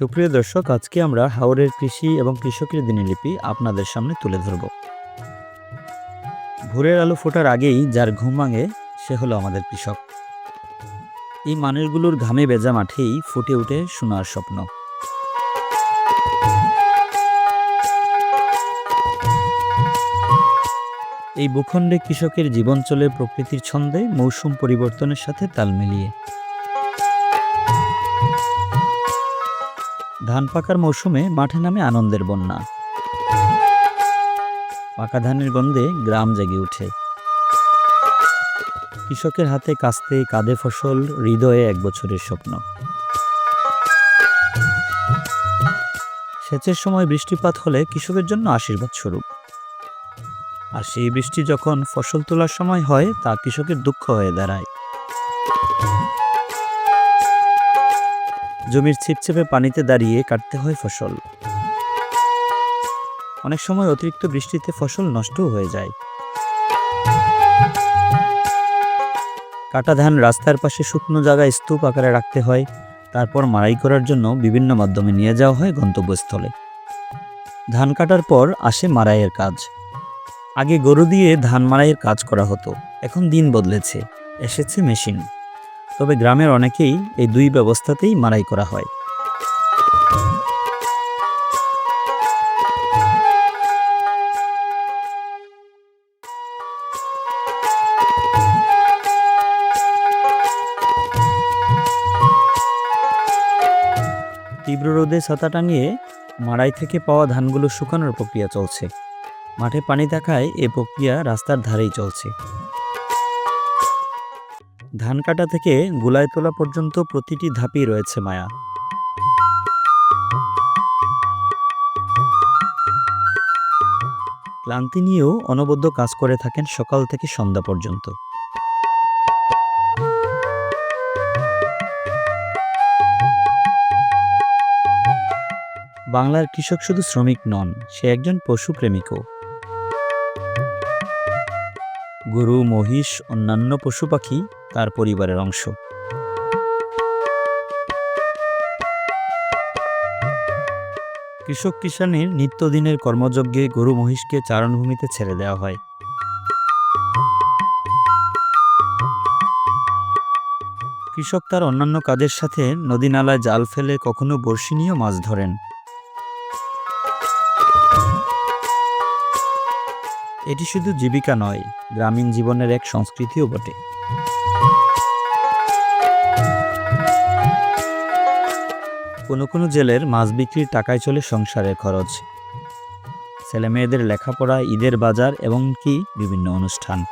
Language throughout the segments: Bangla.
সুপ্রিয় দর্শক, আজকে আমরা হাওরের কৃষি এবং কৃষকের দিনলিপি আপনাদের সামনে তুলে ধরব। ভোরের আলো ফোটার আগেই যার ঘুম ভাঙে, সে হলো আমাদের কৃষক। এই মানুষগুলোর ঘামে বেজা মাঠেই ফুটে উঠে সোনার স্বপ্ন। এই ভূখণ্ডে কৃষকের জীবন চলে প্রকৃতির ছন্দে, মৌসুম পরিবর্তনের সাথে তাল মিলিয়ে। ধান পাকার মৌসুমে মাঠে নামে আনন্দের বন্যা। পাকা ধানের গন্ধে গ্রাম জেগে ওঠে কৃষকের হাতে কাস্তে কাঁধে ফসল, হৃদয়ে এক বছরের স্বপ্ন। সেচের সময় বৃষ্টিপাত হলে কৃষকের জন্য আশীর্বাদ স্বরূপ। আর সেই বৃষ্টি যখন ফসল তোলার সময় হয়, তা কৃষকের দুঃখ হয়ে দাঁড়ায়। জমির ছিপছিপে পানিতে দাঁড়িয়ে কাটতে হয় ফসল। অনেক সময় অতিরিক্ত বৃষ্টিতে ফসল নষ্টও হয়ে যায়। কাটা ধান রাস্তার পাশে শুকনো জায়গায় স্তূপ আকারে রাখতে হয়। তারপর মাড়াই করার জন্য বিভিন্ন মাধ্যমে নিয়ে যাওয়া হয় গন্তব্যস্থলে। ধান কাটার পর আসে মাড়াইয়ের কাজ। আগে গরু দিয়ে ধান মাড়াইয়ের কাজ করা হতো। এখন দিন বদলেছে। এসেছে মেশিন। তবে গ্রামের অনেকেই এই দুই ব্যবস্থাতেই মাড়াই করা হয়। তীব্র রোদে ছাতা টাঙিয়ে মাড়াই থেকে পাওয়া ধানগুলো শুকানোর প্রক্রিয়া চলছে। মাঠে পানি থাকায় এ প্রক্রিয়া রাস্তার ধারেই চলছে। ধান কাটা থেকে গুলায় তোলা পর্যন্ত প্রতিটি ধাপই রয়েছে মায়া। ক্লান্তি নিয়েও অনবদ্য কাজ করে থাকেন সকাল থেকে সন্ধ্যা পর্যন্ত। বাংলার কৃষক শুধু শ্রমিক নন, সে একজন পশুপ্রেমিকও গরু, মহিষ, অন্যান্য পশু পাখি তার পরিবারের অংশ। কৃষক কিষানের নিত্যদিনের কর্মযজ্ঞে গরু মহিষকে চারণভূমিতে ছেড়ে দেওয়া হয়। কৃষক তার অন্যান্য কাজের সাথে নদী নালায় জাল ফেলে কখনো বড়শি নিয়েও মাছ ধরেন। এটি শুধু জীবিকা নয়, গ্রামীণ জীবনের এক সংস্কৃতিও বটে। কোনো কোনো জেলের মাছ বিক্রির টাকায় চলে সংসারের খরচ। ছেলে মেয়েদের লেখাপড়া, ঈদের বাজার এবং কি বিভিন্ন অনুষ্ঠান।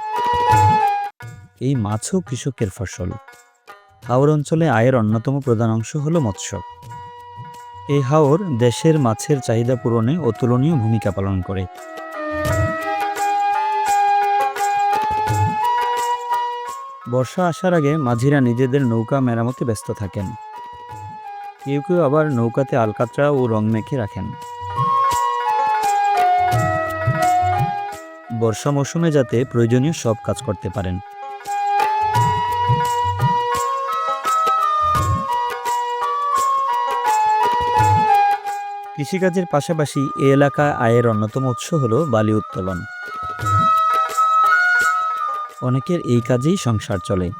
এই মাছও কৃষকের ফসল। হাওর অঞ্চলে আয়ের অন্যতম প্রধান অংশ হল মৎস্য। এই হাওর দেশের মাছের চাহিদা পূরণে অতুলনীয় ভূমিকা পালন করে। বর্ষা আসার আগে মাঝিরা নিজেদের নৌকা মেরামতে ব্যস্ত থাকেন। কেউ কেউ আবার নৌকাতে আলকাতরা ও রং মেখে রাখেন। বর্ষা মৌসুমে যাতে প্রয়োজনীয় সব কাজ করতে পারেন। কৃষিকাজের পাশাপাশি এ এলাকায় আয়ের অন্যতম উৎস হল বালি উত্তোলন। অনেকের এই কাজেই সংসার চলে।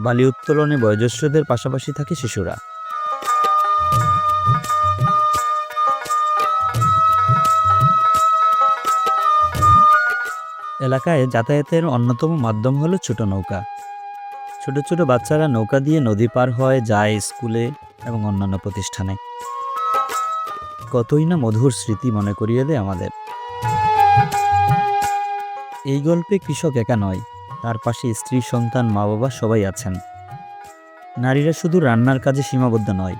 বালি উত্তোলনে বয়োজ্যেষ্ঠদের পাশাপাশি থাকে শিশুরা। এলাকায় যাতায়াতের অন্যতম মাধ্যম হলো ছোট নৌকা। ছোট ছোট বাচ্চারা নৌকা দিয়ে নদী পার হয় যায় স্কুলে এবং অন্যান্য প্রতিষ্ঠানে। কতই না মধুর স্মৃতি মনে করিয়ে দেয় আমাদের। এই গল্পে কৃষক একা নয়, তার পাশে স্ত্রী, সন্তান মা বাবা সবাই আছেন। নারীরা শুধু রান্নার কাজে সীমাবদ্ধ নয়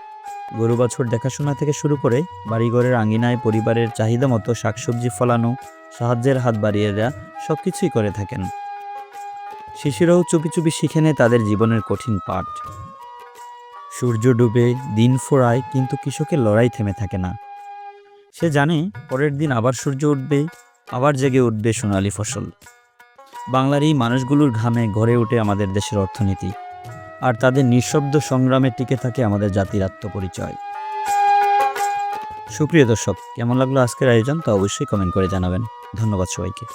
গরু বছর দেখাশোনা থেকে শুরু করে বাড়িঘরের আঙিনায় পরিবারের চাহিদা মতো শাকসবজি ফলানো সাহায্যের হাত বাড়িয়ে দেয়া সব কিছুই করে থাকেন। শিশুরাও চুপি চুপি শিখে নেয় তাদের জীবনের কঠিন পাঠ। সূর্য ডুবে, দিন ফোড়ায়, কিন্তু কৃষকের লড়াই থেমে থাকে না। সে জানে, পরের দিন আবার সূর্য উঠবে, আবার জেগে উঠবে সোনালি ফসল। বাংলার এই মানুষগুলোর ঘামে গড়ে ওঠে আমাদের দেশের অর্থনীতি। আর তাদের নিঃশব্দ সংগ্রামে টিকে থাকে আমাদের জাতির আত্মপরিচয়। সুপ্রিয় দর্শক, কেমন লাগল আজকের আয়োজন তা অবশ্যই কমেন্ট করে জানাবেন। ধন্যবাদ সবাইকে।